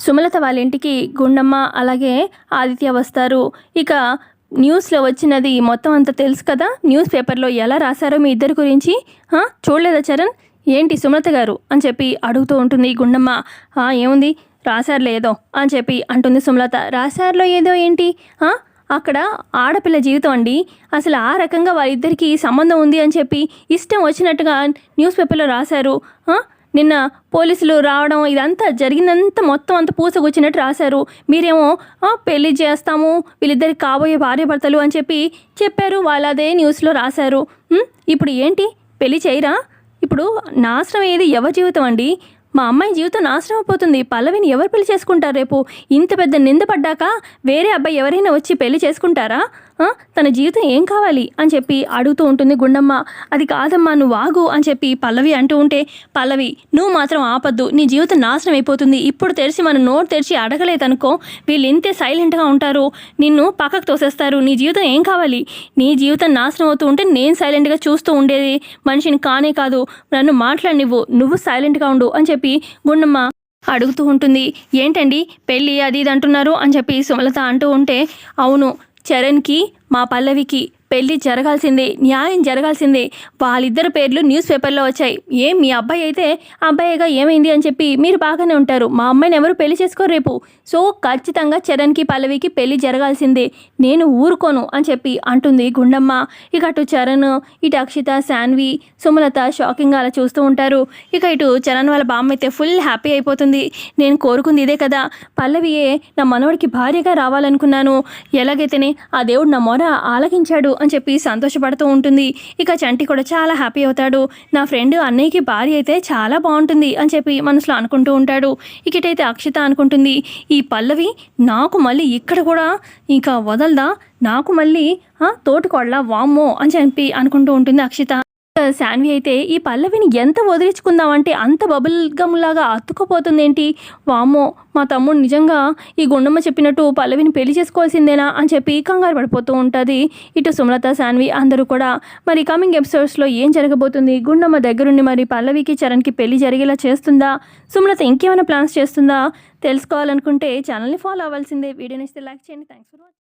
సుమలత వాళ్ళ ఇంటికి గుండమ్మ అలాగే ఆదిత్య వస్తారు. ఇక న్యూస్లో వచ్చినది మొత్తం అంతా తెలుసు కదా? న్యూస్ పేపర్లో ఎలా రాశారో మీ ఇద్దరి గురించి? చూడలేదా చరణ్? ఏంటి సుమలత గారు? అని చెప్పి అడుగుతూ ఉంటుంది గుండమ్మ. ఏముంది? రాశారులో ఏదో అని చెప్పి అంటుంది సుమలత. రాశారులో ఏదో ఏంటి? అక్కడ ఆడపిల్ల జీవితం అండి. అసలు ఆ రకంగా వాళ్ళిద్దరికీ సంబంధం ఉంది అని చెప్పి ఇష్టం వచ్చినట్టుగా న్యూస్ పేపర్లో రాశారు. నిన్న పోలీసులు రావడం ఇదంతా జరిగినంత మొత్తం అంత పూసగుచ్చినట్టు రాశారు. మీరేమో పెళ్ళి చేస్తాము వీళ్ళిద్దరికి కాబోయే భార్యభర్తలు అని చెప్పి చెప్పారు. వాళ్ళు అదే న్యూస్లో రాశారు. ఇప్పుడు ఏంటి? పెళ్ళి చేయరా? ఇప్పుడు నాశనం ఏది ఎవరి జీవితం అండి? మా అమ్మాయి జీవితం నాశనం అయిపోతుంది. పల్లవిని ఎవరు పెళ్ళి చేసుకుంటారు రేపు? ఇంత పెద్ద నింద పడ్డాక వేరే అబ్బాయి ఎవరైనా వచ్చి పెళ్ళి చేసుకుంటారా? తన జీవితం ఏం కావాలి? అని చెప్పి అడుగుతూ ఉంటుంది గుండమ్మ. అది కాదమ్మా నువ్వు ఆగు అని చెప్పి పల్లవి అంటూ ఉంటే పల్లవి నువ్వు మాత్రం ఆపద్దు. నీ జీవితం నాశనం అయిపోతుంది. ఇప్పుడు తెరిచి మన నోరు తెరిచి అడగలేదనుకో వీళ్ళు ఇంతే సైలెంట్గా ఉంటారు? నిన్ను పక్కకు తోసేస్తారు. నీ జీవితం ఏం కావాలి? నీ జీవితం నాశనం అవుతూ ఉంటే నేను సైలెంట్గా చూస్తూ ఉండేది మనిషిని కానే కాదు. నన్ను మాట్లాడినివ్వు. నువ్వు సైలెంట్గా ఉండు అని చెప్పి గుండమ్మ అడుగుతూ ఉంటుంది. ఏంటండి? పెళ్ళి అది ఇది అంటున్నారు అని చెప్పి సుమలత అంటూ ఉంటే అవును. చరణ్కి మా పల్లవికి పెళ్ళి జరగాల్సిందే న్యాయం జరగాల్సిందే. వాళ్ళిద్దరు పేర్లు న్యూస్ పేపర్లో వచ్చాయి. ఏం మీ అబ్బాయి అయితే అబ్బాయిగా ఏమైంది? అని చెప్పి మీరు బాగానే ఉంటారు. మా అమ్మాయిని ఎవరు పెళ్ళి చేసుకోరు రేపు. సో ఖచ్చితంగా చరణ్కి పల్లవికి పెళ్ళి జరగాల్సిందే. నేను ఊరుకోను అని చెప్పి అంటుంది గుండమ్మ. ఇక అటు చరణ్ ఇటు అక్షిత శాన్వి సుమలత షాకింగ్ అలా చూస్తూ ఉంటారు. ఇక ఇటు చరణ్ వాళ్ళ బామ్మ అయితే ఫుల్ హ్యాపీ అయిపోతుంది. నేను కోరుకుంది ఇదే కదా. పల్లవియే నా మనవడికి భార్యగా రావాలనుకున్నాను. ఎలాగైతేనే ఆ దేవుడు నా మొర ఆలకించాడు అని చెప్పి సంతోషపడుతూ ఉంటుంది. ఇక చంటి కూడా చాలా హ్యాపీ అవుతాడు. నా ఫ్రెండ్ అన్నయ్యకి భార్య అయితే చాలా బాగుంటుంది అని చెప్పి మనసులో అనుకుంటూ ఉంటాడు. ఇకటైతే అక్షిత అనుకుంటుంది ఈ పల్లవి నాకు మళ్ళీ ఇక్కడ కూడా ఇంకా వదలదా? నాకు మళ్ళీ ఆ, వామ్మో! అని చెప్పి అనుకుంటూ ఉంటుంది అక్షిత. శాన్వి అయితే ఈ పల్లవిని ఎంత వదిలించుకుందామంటే అంత బబుల్ గమ్ లాగా వామ్మో మా తమ్ముడు నిజంగా ఈ గుండమ్మ చెప్పినట్టు పల్లవిని పెళ్ళి చేసుకోవాల్సిందేనా అని చెప్పి కంగారు పడిపోతూ ఉంటుంది. ఇటు సుమలత శాన్వి అందరూ కూడా మరి కమింగ్ ఎపిసోడ్స్లో ఏం జరగబోతుంది? గుండమ్మ దగ్గరుండి మరి పల్లవికి చరణ్కి పెళ్ళి జరిగేలా చేస్తుందా? సుమలత ఇంకేమైనా ప్లాన్స్ చేస్తుందా? తెలుసుకోవాలనుకుంటే ఛానల్ని ఫాలో అవ్వాల్సిందే. వీడియో నచ్చితే లైక్ చేయండి. Thanks for watching